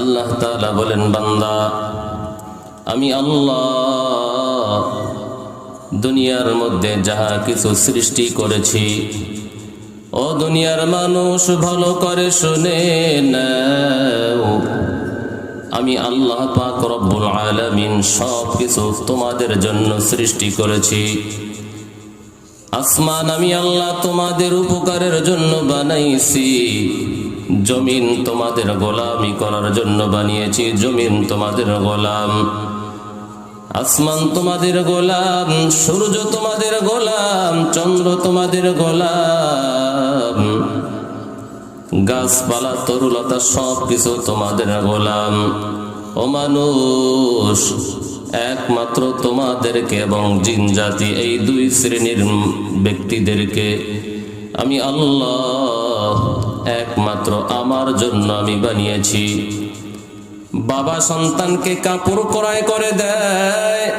আল্লাহ তালা বলেন, বান্দা, আমি আল্লাহ দুনিয়ার মধ্যে যাহা কিছু সৃষ্টি করেছি, ও দুনিয়ার মানুষ ভালো করে শুনে আমি আল্লাহ পাক রব্বুল আলামিন সব কিছু তোমাদের জন্য সৃষ্টি করেছি। আসমান আমি আল্লাহ তোমাদের উপকারের জন্য বানাইছি। জমিন তোমাদের গোলামি করার জন্য বানিয়েছি, জমিন তোমাদের গোলাম। আসমান তোমাদের গোলাম, সূর্য তোমাদের গোলাম, চন্দ্র তোমাদের গোলাম। গাছপালা, তরুলতা সব কিছু তোমাদের গোলাম। ও মানুষ, একমাত্র তোমাদেরকে এবং জিন জাতি, এই দুই শ্রেণির ব্যক্তিদেরকে আমি আল্লাহ একমাত্র আমার জন্য আমি বানিয়েছি। বাবা সন্তানকে কাপড় ক্রয় করে দেয়।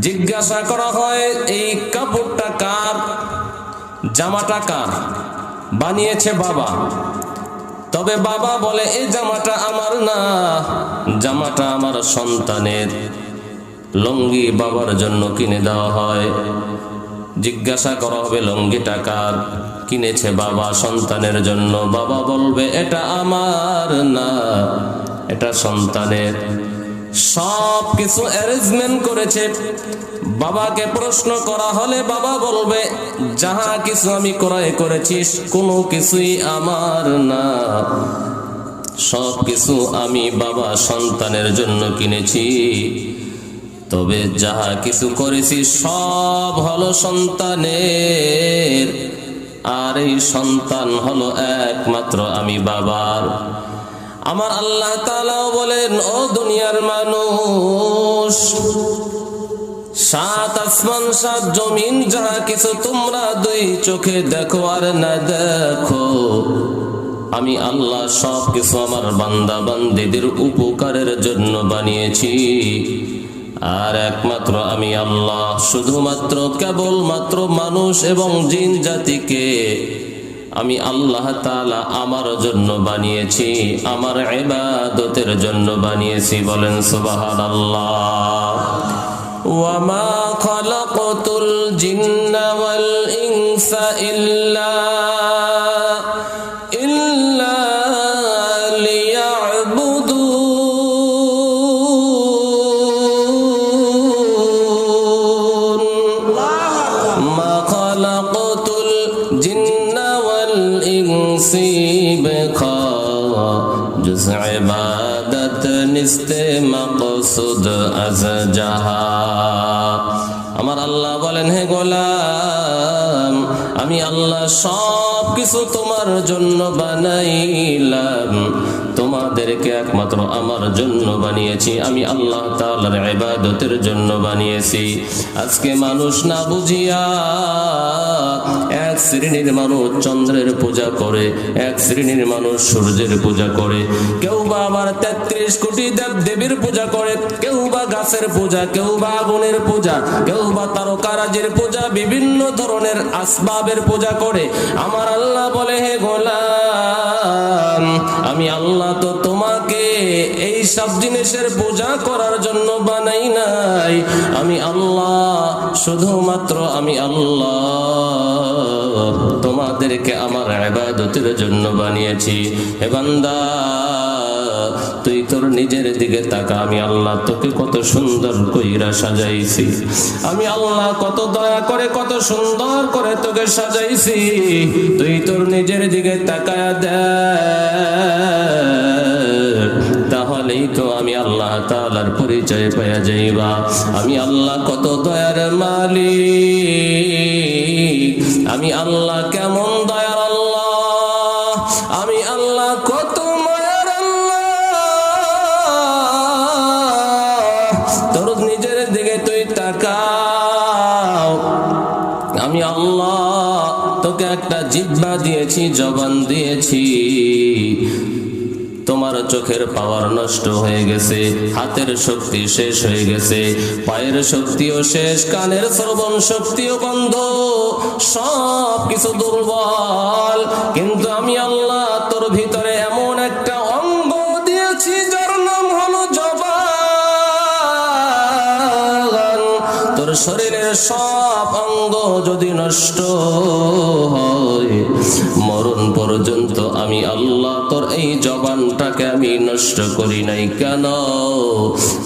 জিজ্ঞাসা করা হয়, এই কাপড়টা কার? জামাটা কার? বানিয়েছে বাবা। তবে বাবা বলে, এই জামাটা আমার না, জামাটা আমার সন্তানের। লঙ্গি বাবার জন্য কিনে দেওয়া হয়। জিজ্ঞাসা করা হবে লঙ্গি টাকার কিনেছে বাবা সন্তানের জন্য। বাবা বলবে, এটা আমার না, এটা সন্তানের। সব কিছু অ্যারেঞ্জমেন্ট করেছে। বাবাকে প্রশ্ন করা হলে বাবা বলবে, যাহা কিছু আমি ক্রয় করেছি, কোনো কিছুই আমার না। সব কিছু আমি বাবা সন্তানের জন্য কিনেছি। তবে যাহা কিছু করেছি, সব হলো সন্তানের। আর এই সন্তান হলো একমাত্র আমি বাবার। আমার আল্লাহ তালাও বলেন, ও দুনিয়ার মানুষ, সাত আসমান, সাত জমিন, যাহা কিছু তোমরা দুই চোখে দেখো আর না দেখো, আমি আল্লাহ সব কিছু আমার বান্দা বান্দিদের উপকারের জন্য বানিয়েছি। আর একমাত্র আমি আল্লাহ, শুধুমাত্র কেবলমাত্র মানুষ এবং জিন জাতিকে আমি আল্লাহ তালা আমার জন্য বানিয়েছি, আমার এবাদতের জন্য বানিয়েছি বলেন সুবাহান আল্লাহ ওয়ামা খলাকতুল জিন্না ওয়াল ইনসা ইল্লা مقصود از জাহা আমার আল্লাহ বলেন হে গোলাম আমি আল্লাহ সব কিছু তোমার জন্য বানাইলাম তোমাদেরকে একমাত্র আমার জন্য বানিয়েছি আমি আল্লাহ তাআলার ইবাদতের জন্য বানিয়েছি আজকে মানুষ না বুঝিয়া এক শ্রেণির মানুষ চন্দ্রের পূজা করে, এক শ্রেণির মানুষ সূর্যের পূজা করে। কেউ বা আবার তেত্রিশ কোটি দেব দেবীর পূজা করে কেউ বা গাছের পূজা কেউ বা আগুনের পূজা কেউ বা তারকারাজের পূজা, বিভিন্ন ধরনের আসবাবের পূজা করে। আমার আল্লাহ বলে, হে গোলাম, আমি আল্লাহ তো তোমাকে এই সব জিনিসের পূজা করার জন্য বানাই নাই। আমি আল্লাহ, শুধুমাত্র আমি আল্লাহ। তোমাদেরকে আমার ইবাদতের জন্য বানিয়েছি। হে বান্দা, তুই তোর নিজের দিকে তাকা। আমি আল্লাহ তোকে কত সুন্দর কইরা সাজাইছি। আমি আল্লাহ কত দয়া করে, কত সুন্দর করে তোকে সাজাইছি। তুই তোর নিজের দিকে তাকায়া দে তাহলেই তো আমি আল্লাহ তাআলার পরিচয় পাওয়া যাইবা। আমি আল্লাহ কত দয়ার মালিক। আমি আল্লাহ কেমন দয়ার আল্লাহ? আমি আল্লাহ কত মায়ার আল্লাহ? তোর নিজের দিকে তুই তাকাও। আমি আল্লাহ তোকে একটা জিব্বা দিয়েছি, জবান দিয়েছি। চোখের পাওয়ার নষ্ট হয়ে গেছে, হাতের শক্তি শেষ হয়ে গেছে, পায়ের শক্তিও শেষ, কানের শ্রবণ শক্তিও বন্ধ সব কিছু দুর্বল। কিন্তু আমি আল্লাহ তোর ভিতরে এমন একটা অঙ্গ দিয়েছি, যার নাম হলো জবান। তোর শরীরের সব অঙ্গ যদি নষ্ট হয়, মরণ পর্যন্ত আমি আল্লাহ নষ্ট করি নাই কেন?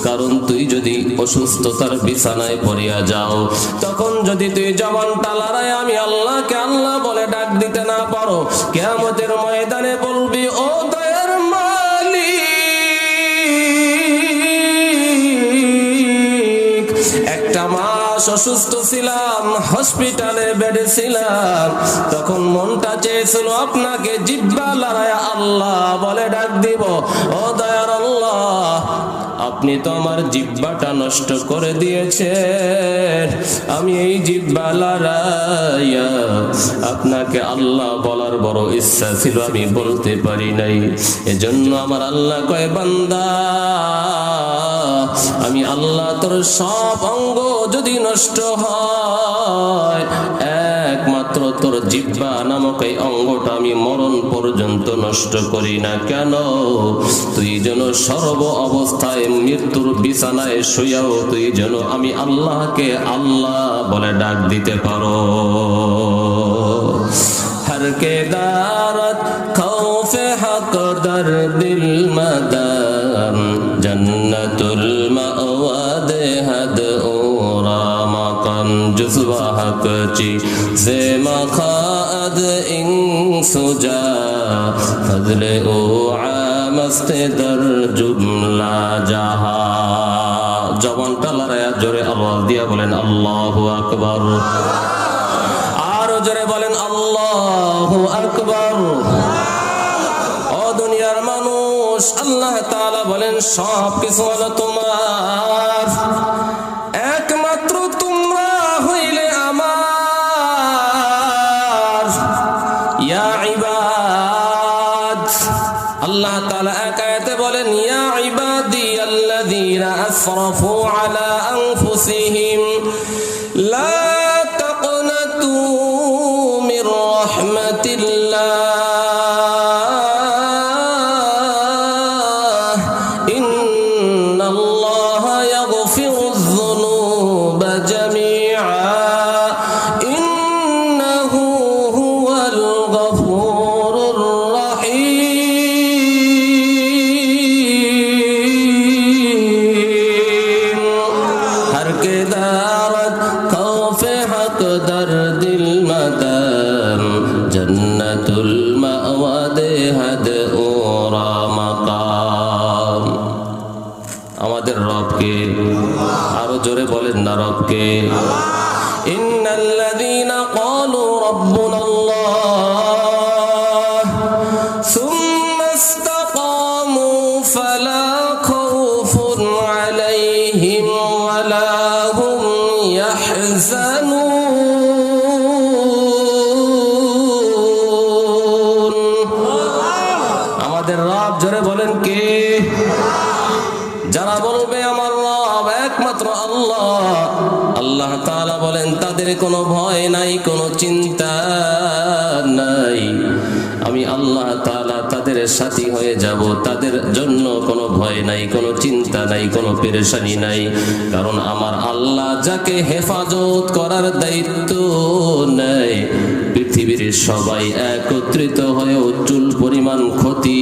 কারণ তুই যদি অসুস্থতার বিছানায় পড়িয়া যাও, তখন যদি তুই জবানটা লড়াই আমি আল্লাহকে আল্লাহ বলে ডাক দিতে না পারো কেমতের ময়দানে বলবি, ও অসুস্থ ছিলাম হসপিটালে বেডে ছিলাম। তখন মনটা চেয়েছিল আপনাকে জিব্বা লড়ায় আল্লাহ বলে ডাক দিব। ও দয়ার আল্লাহ, আপনি তো আমার জিব্বাটা নষ্ট করে দিয়েছেন। আমি এই জিব্বা লড়াইয়া আপনাকে আল্লাহ বলার বড় ইচ্ছা ছিল, আমি বলতে পারি নাই। এজন্য আমার আল্লাহ কয়, বান্দা আমি আল্লাহ তোর সব অঙ্গ যদি নষ্ট হয়, একমাত্র তোর জিব্বা নামক এই অঙ্গটা আমি মরণ পর্যন্ত নষ্ট করি না কেন? তুই যেন সর্ব অবস্থায় মৃত্যুর বিছানায় শুয়াও তুই যেন আমি আল্লাহকে আল্লাহ বলে ডাক দিতে পারো। হরকে দারত খৌফে হক দর দিল حقتي زي ما خاد إن سجا فضل أوعى مستدر جملة جها জবানটা লড়াইয়া জোরে আওয়াজ দিয়া বলেন আল্লাহু আকবার আর জোরে বলেন আল্লাহু আকবার ও দুনিয়ার মানুষ আল্লাহ তাআলা বলেন সব কিছু হলো তোমার আমাদের রব জোরে বলেন কে? যারা বলবে আমার রব একমাত্র আল্লাহ। আল্লাহ তাআলা বলেন, তাদের কোনো ভয় সাথী হয়ে যাব, তাদের জন্য কোনো ভয় নাই, কোনো চিন্তা নাই, কোনো পেরেশানি নাই। কারণ আমার আল্লাহ যাকে হেফাজত করার দায়িত্ব নেই পৃথিবীর সবাই একত্রিত হয়ে চুল পরিমাণ ক্ষতি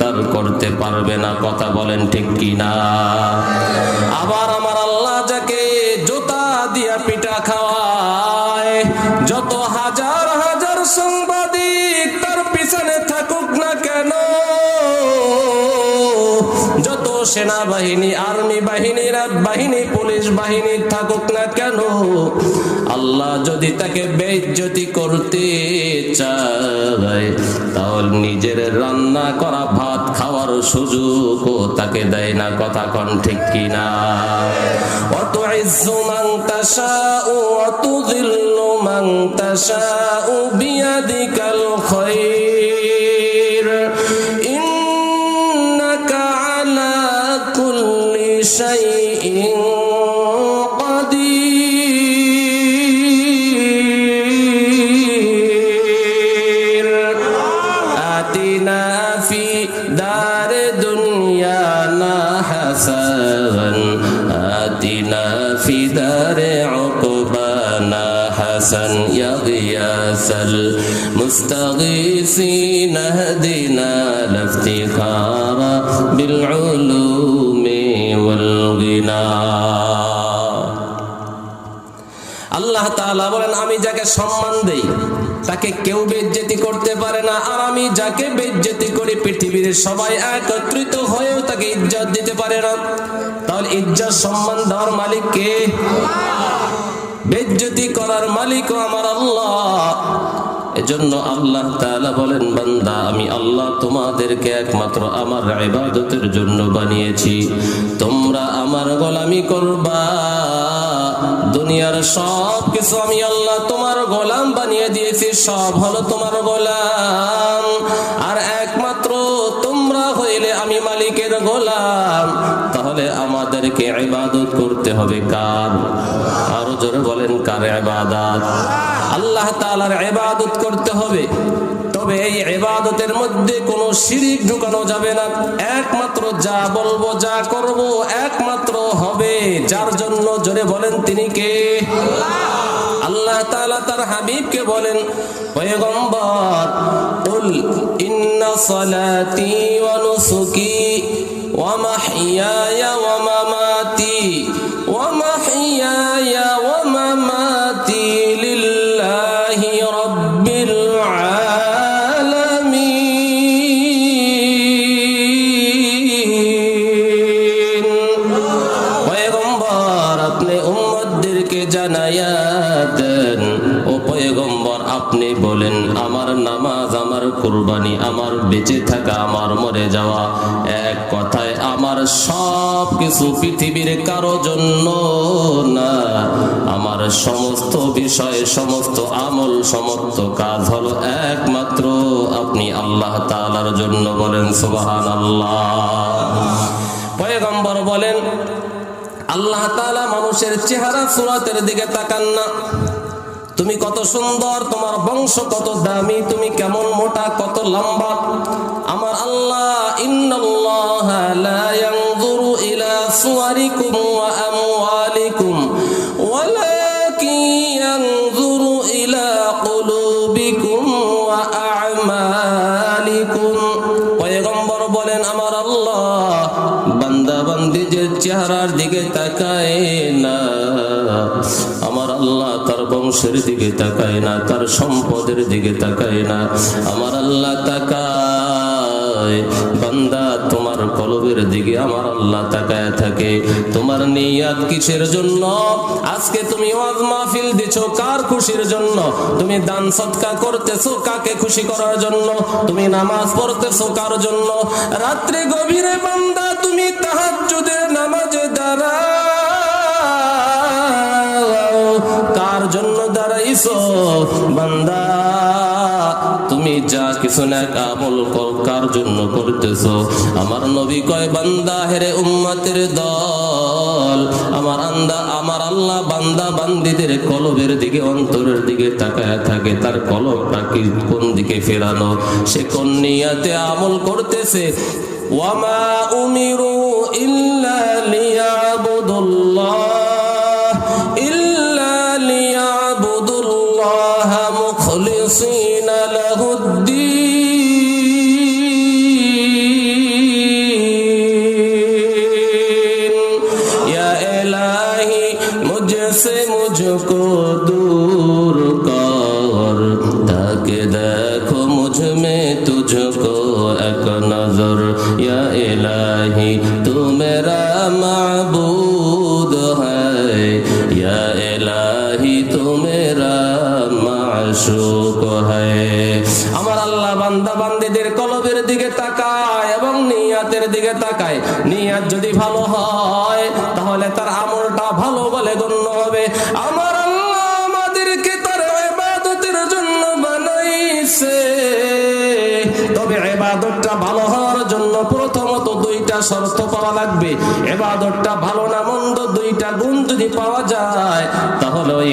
তার করতে পারবে না, কথা বলেন ঠিক কি না আবার আমার সেনাবাহিনী, আর্মি বাহিনীরা বাহিনী, পুলিশ বাহিনী থাকুক না কেন? আল্লাহ যদি তাকে বেজ্জতি করতে চায়, তাহলে নিজের রান্না করা ভাত খাওয়ার সুযোগও তাকে দেয় না। কথা কন ঠিক কিনা? অত মান তাশাউ অত দিল্লু মান তাশাউ, বিয়াদিকাল খায়র المستغيثين اهدنا لافتخار بالعلوم والغنى আল্লাহ তাআলা বলেন আমি যাকে সম্মান দেই তাকে কেউ বেজ্জেতি করতে পারে না আর আমি যাকে বেজ্জেতি করি পৃথিবীর সবাই একত্রিত হয়েও তাকে ইজ্জত দিতে পারে না তাহলে ইজ্জত সম্মান দেওয়ার মালিক কে বেজ্জতি করার মালিকও আমার আল্লাহ এজন্য আল্লাহ তাআলা বলেন, বান্দা, আমি আল্লাহ তোমাদেরকে একমাত্র আমার ইবাদতের জন্য বানিয়েছি। তোমরা আমার গোলামি করবা। দুনিয়ার সব কিছু আমি আল্লাহ তোমার গোলাম বানিয়ে দিয়েছি, সব হলো তোমার গোলাম। আর একমাত্র তোমরা হইলে আমি মালিকের গোলাম। তাহলে আমাদেরকে ইবাদত করতে হবে কার? আরও জোরে বলেন, কার ইবাদত? আল্লাহ তাআলার ইবাদত করতে হবে। তবে এই ইবাদতের মধ্যে কোনো শিরিক ঢুকানো যাবে না। একমাত্র যা বলব, যা করব একমাত্র হবে। যার জন্য জোরে বলেন তিনি কে? আল্লাহ তাআলা তার হাবিবকে বলেন, পয়গম্বর, কুল ইন্না সালাতি ওয়া নুসুকি ওয়া মাহইয়ায়া ওয়া মামাতি লিল্লাহি রাব্বিল আলামিন পয়গম্বর আপনি উম্মতদেরকে জানায়া দেন ও পয়গম্বর, আপনি বলেন, আমার নামাজ, আমার কুরবানি, আমার বেঁচে থাকা, আমার মরে যাওয়া সব কিছু পৃথিবীর কারও জন্য না। আমার সমস্ত বিষয়, সমস্ত আমল, সমস্ত কাজ হলো একমাত্র আপনি আল্লাহ তাআলার জন্য বলেন, সুবহানাল্লাহ। পয়গম্বর বলেন, আল্লাহ তাআলা মানুষের চেহারা সুরাতের দিকে তাকান না। তুমি কত সুন্দর, তোমার বংশ কত দামি, তুমি কেমন মোটা, কত লম্বা। আমওয়ালিকুম ওয়ালাকিন ইয়ানজুরু ইলা কুলুবিকুম ওয়া আ'মালিকুম পয়গম্বর বলেন, আমার আল্লাহ বান্দা বান্দিদের চেহারার দিকে তাকায় না। আমার আল্লাহ তার বংশের দিকে তাকায় না, তার সম্পদের দিকে তাকায় না। আমার আল্লাহ তাকায় বান্দা, তোমার কলবের দিকে আমার আল্লাহ তাকায় থাকে। তোমার নিয়াত কিসের জন্য? আজকে তুমি ওয়াজ মাহফিল দিছো কার খুশির জন্য? তুমি দান সৎকা করতেছো কাকে খুশি করার জন্য? তুমি নামাজ পড়তেছো কার জন্য? রাত্রে গভীরে বান্দা, তুমি তাহাজ্জুদের নামাজে দাঁড়াও। কার জন্য দাঁড়াইছো বান্দা? তুমি যা কিছু না আমল কর জন্য করতেছো। আমার নবী কয়, বান্দা, হেরে উম্মতের দল। আমার আন্দা, আমার আল্লাহ বান্দা বান্দিদের কলবের দিকে, অন্তরের দিকে তাকায় থাকে। তার কলবটা কি, কোন দিকে ফেরানো? সে কোন নিয়াতে আমল করতেছে? ওয়ামা উমিরু ইল্লা লিয়াবুদুল্লাহ। বলে গণ্য হবে। আমার শর্ত পাওয়া লাগবে। ভালো না মন্দ দুইটা গুণ যদি পাওয়া যায়, তাহলে ওই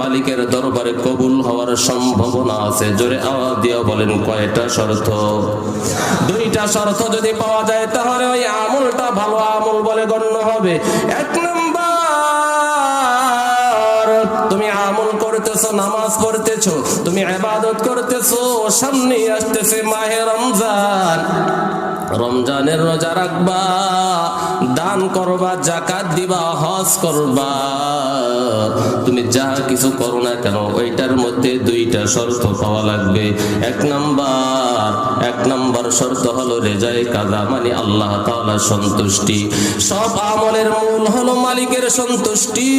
মালিকের দরবারে কবুল হওয়ার সম্ভাবনা আছে। জোরে আওয়াজ দিয়ে বলেন কয়টা শর্ত? দুইটা শর্ত যদি পাওয়া যায়, তাহলে ওই আমলটা ভালো আমল বলে গণ্য হবে। এক নম্বর করতেছো নামাজ পড়তেছো তুমি আবাদত করতেছো সামনে আসতেছে মাহের রমজান। রমজানের রোজা রাখবা, দান করবা জাকাত দিবা, হজ করবা। তুমি যা কিছু করো না কেন, ওইটার মধ্যে দুইটা শর্ত পাওয়া লাগবে। এক নাম্বার এক নাম্বার শর্ত হলো রেজাই কাদা মানে আল্লাহ তাআলার সন্তুষ্টি। সব আমলের মূল হলো মালিকের সন্তুষ্টি।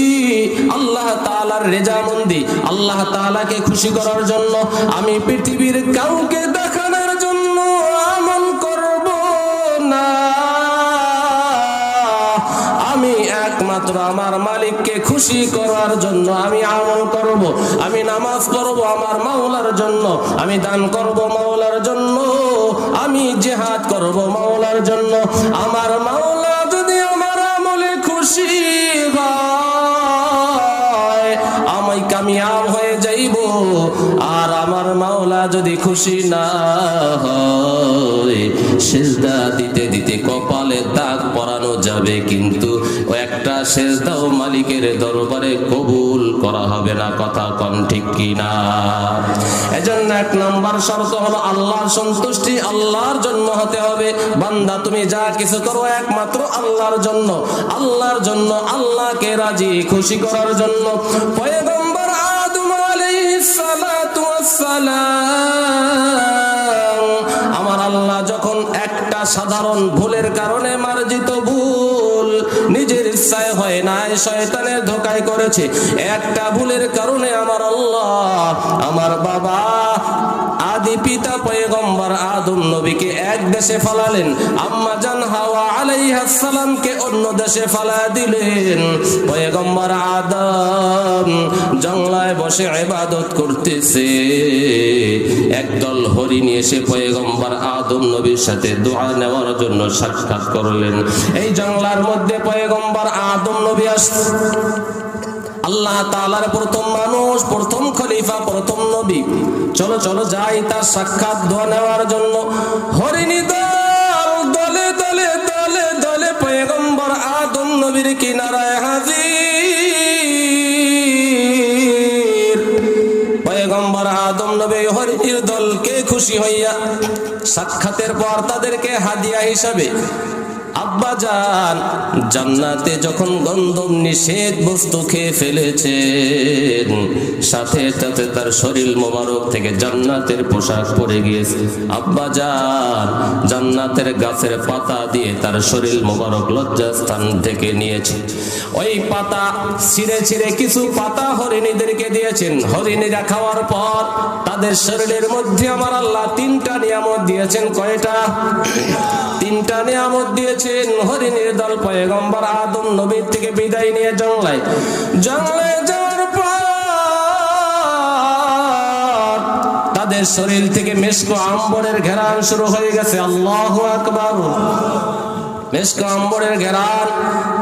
আল্লাহ তাআলার রেজামন্দি, আল্লাহ তাআলাকে খুশি করার জন্য আমি পৃথিবীর কাউকে দেখানোর একমাত্র আমার মালিককে খুশি করার জন্য আমি আমল করব। আমি নামাজ পড়ব আমার মাওলার জন্য। আমি দান করব মাওলার জন্য। আমি জেহাদ করব মাওলার জন্য। আমার মাওলা যদি আমার আমলে খুশি আমি কামিয়াব হয়ে যাইব। আর আমার মাওলা যদি খুশি না হয়, সেজদা দিতে দিতে কপালে দাগ পরানো যাবে কিন্তু সেজদাও মালিকের দরবারে কবুল করা হবে না, কথা কম ঠিক কিনা? এজন্য এক নাম্বার শর্ত হলো আল্লাহর সন্তুষ্টি, আল্লাহর জন্য হতে হবে। বান্দা, তুমি যা কিছু করো একমাত্র আল্লাহর জন্য। আল্লাহর জন্য, আল্লাহকে রাজি, খুশি করার জন্য। পয়গম্বর আদম আলাইহিস ওয়াসসালাম, আমার আল্লাহ যখন একটা সাধারণ ভুলের কারণে মার্জিত ভুল নাই শয়তানের ধোকায় করেছে। একটা ভুলের কারণে আমার আল্লাহ আমার বাবা আদি পিতা পয়গম্বর আদম নবীকে এক দেশে ফালালেন, আম্মা জান হাওয়া আলাইহাস অন্য দেশে ফালা দিলেন। পয়গম্বর আদম জঙ্গলায় বসে ইবাদত করতেছে। একদল হরিণ এসে পয়গম্বর আদম নবীর সাথে দোয়া নেওয়ার জন্য সাক্ষাৎ করলেন। এই জঙ্গলার মধ্যে পয়গম্বর আদম নবী আসছে আল্লাহ তাআলার প্রথম মানুষ, প্রথম খলিফা, প্রথম নবী। চলো চলো যাই তার সাক্ষাৎ দোয়া নেওয়ার জন্য। হরিণী দল, দলে দলে দলে দলে পয়গম্বর আদম নবীর কিনারায় হাজির। পয়গম্বর আদম নবী হরিণীর দলকে খুশি হইয়া সাক্ষাতের পর তাদেরকে হাদিয়া হিসাবে আব্বা যান জান্নাতে যখন গন্ধম নিষেধ বস্তু খেয়ে ফেলেছেন, সাথে সাথে তার শরীর মোবারক থেকে জান্নাতের পোশাক পরে গিয়েছে। আব্বা যান জান্নাতের গাছের পাতা দিয়ে তার শরীর মোবারক লজ্জাস্থান থেকে নিয়েছে। ওই পাতা ছিঁড়ে ছিঁড়ে কিছু পাতা হরিণীদেরকে দিয়েছেন। হরিণীরা খাওয়ার পর তাদের শরীরের মধ্যে আমার আল্লাহ তিনটা নিয়ামত দিয়েছেন। কয়টা? তিনটা নিয়ামত দিয়েছেন। হরিণীর দল পয়গম্বর আদম নবীর থেকে বিদায় নিয়ে জঙ্গলায় জঙ্গলায় যাওয়ার পর তাদের শরীর থেকে মেশকো আম্বরের ঘেরান শুরু হয়ে গেছে। আল্লাহ আকবার। মেশকো আম্বরের ঘেরান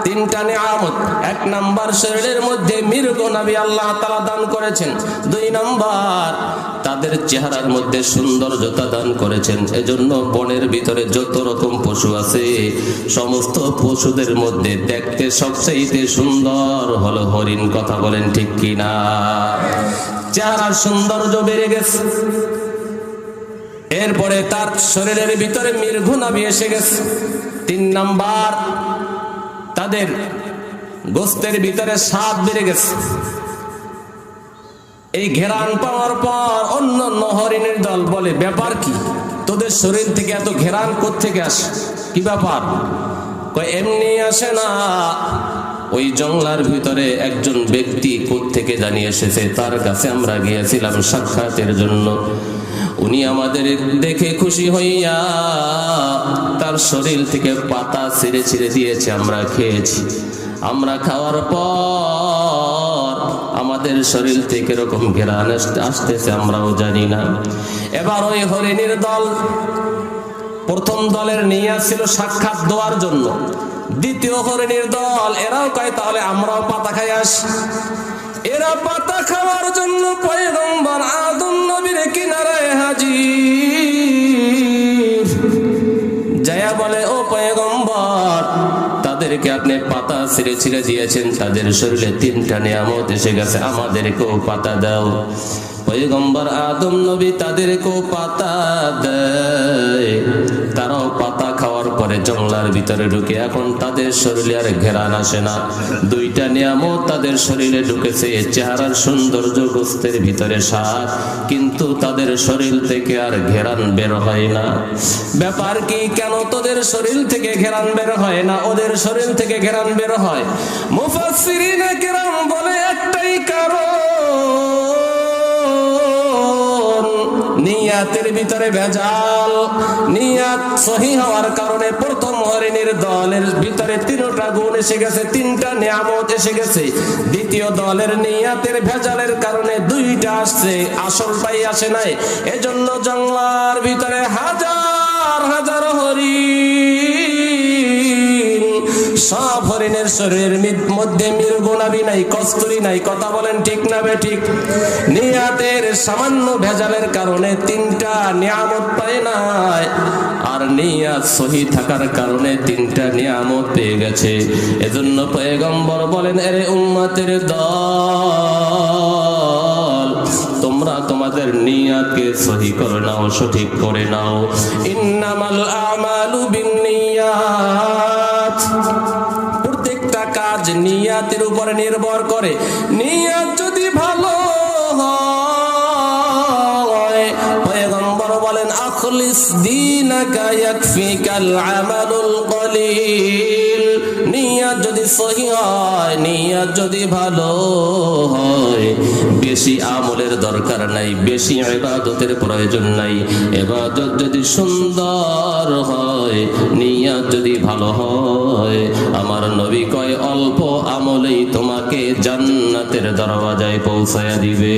তিনটা নিয়ামত। এক নাম্বার শরীরের মধ্যে মৃগ নবী আল্লাহ তাআলা দান করেছেন। দুই নাম্বার, তাদের চেহারার মধ্যে সৌন্দর্যতা দান করেছেন। এজন্য বনের ভিতরে যত রকম পশু আছে, সমস্ত পশুদের মধ্যে দেখতে সবচেয়ে সুন্দর হলো হরিণ। কথা বলেন ঠিক কিনা? চেহারার সৌন্দর্য বেড়ে গেছে। এরপরে তার শরীরের ভিতরে মৃঘু নাবি এসে গেছে। তিন নাম্বার, তাদের গোস্তের ভিতরে স্বাদ বেড়ে গেছে। এই ঘেরান পাওয়ার পর অন্য হরিণের দল বলে, ব্যাপার কি? তোদের শরীর থেকে এত ঘেরান থেকে আসে? কি ব্যাপার? এমনি আসে না। ওই জঙ্গলার ভিতরে একজন ব্যক্তি থেকে জানিয়ে এসেছে, তার কাছে আমরা গিয়েছিলাম সাক্ষাতের জন্য। উনি আমাদের দেখে খুশি হইয়া তার শরীর থেকে পাতা ছিঁড়ে ছিঁড়ে দিয়েছে, আমরা খেয়েছি। আমরা খাওয়ার পর আমাদের শরীর থেকে এরকম ঘেরান আসতেছে, আমরাও জানি না। এবার ওই হরিণীর দল প্রথম দলের নিয়ে আসছিল সাক্ষাৎ দেওয়ার জন্য। দ্বিতীয় হরিণীর দল, এরাও কয়, তাহলে আমরাও পাতা খাই আসি। এরা পাতা খাওয়ার জন্য পয়গম্বর আদম নবীর কিনারায় হাজির। জয়া বলে, ও পয়গম্বর, তাদেরকে আপনি পাতা ছিঁড়ে ছিঁড়ে দিয়েছেন, তাদের শরীরে তিনটা নিয়ামত এসে গেছে, আমাদেরকেও পাতা দাও। পয়গম্বর আদম নবী তাদেরকেও পাতা দেয়, তারাও পাতা পরে জঙ্গলার ভিতরে ঢুকে এখন তাদের শরীরে আর ঘেরান আসে না। দুইটা নিয়ামত তাদের শরীরে ঢুকেছে, চেহারার সৌন্দর্য গোস্তের ভিতরে সার, কিন্তু তাদের শরীর থেকে আর ঘেরান বের হয় না। ব্যাপার কি, কেন তোদের শরীর থেকে ঘেরান বের হয় না? ওদের শরীর থেকে ঘেরান বের হয়? মুফাসসিরিনে কেরাম বলে একটাই কারণ নিয়াতের ভিতরে ভেজাল। নিয়াত সহি হওয়ার কারণে প্রথম হরিণের দলের ভিতরে তিনটা গুণ এসে গেছে, তিনটা নিয়ামত এসে গেছে। দ্বিতীয় দলের নিয়াতের ভেজালের কারণে দুইটা আসছে আসলটাই আসে নাই। এজন্য জঙ্গলার ভিতরে হাজার হাজার হরিণ সব হরিণের শরীরের মধ্যে মৃগুণাবি নাই, কস্তুরি নাই। কথা বলেন ঠিক না বে ঠিক? নিয়াতের সামান্য ভেজালের কারণে তিনটা নিয়ামত পায় নাই, আর নিয়াত সহি থাকার কারণে তিনটা নিয়ামত পেয়ে গেছে। এজন্য পয়গম্বর বলেন উম্মতের তোমরা তোমাদের নিয়াতকে সহি করে নাও, সঠিক করে নাও। ইন্নামাল আমালু নিয়াতের উপরে নির্ভর করে। নিয়াত যদি ভালো হয়, পয়গম্বর বলেন, আখলিস দিন ইয়াকফিকাল ফিকাল কলিল। সহি যদি ভালো হয়। বেশি আমলের দরকার নাই, বেশি ইবাদতের প্রয়োজন নাই। ইবাদত যদি সুন্দর হয়, নিয়াত যদি ভালো হয়, আমার নবী কয়, অল্প আমলেই তোমাকে জান্নাতের দরওয়াজায় পৌঁছায়া দিবে।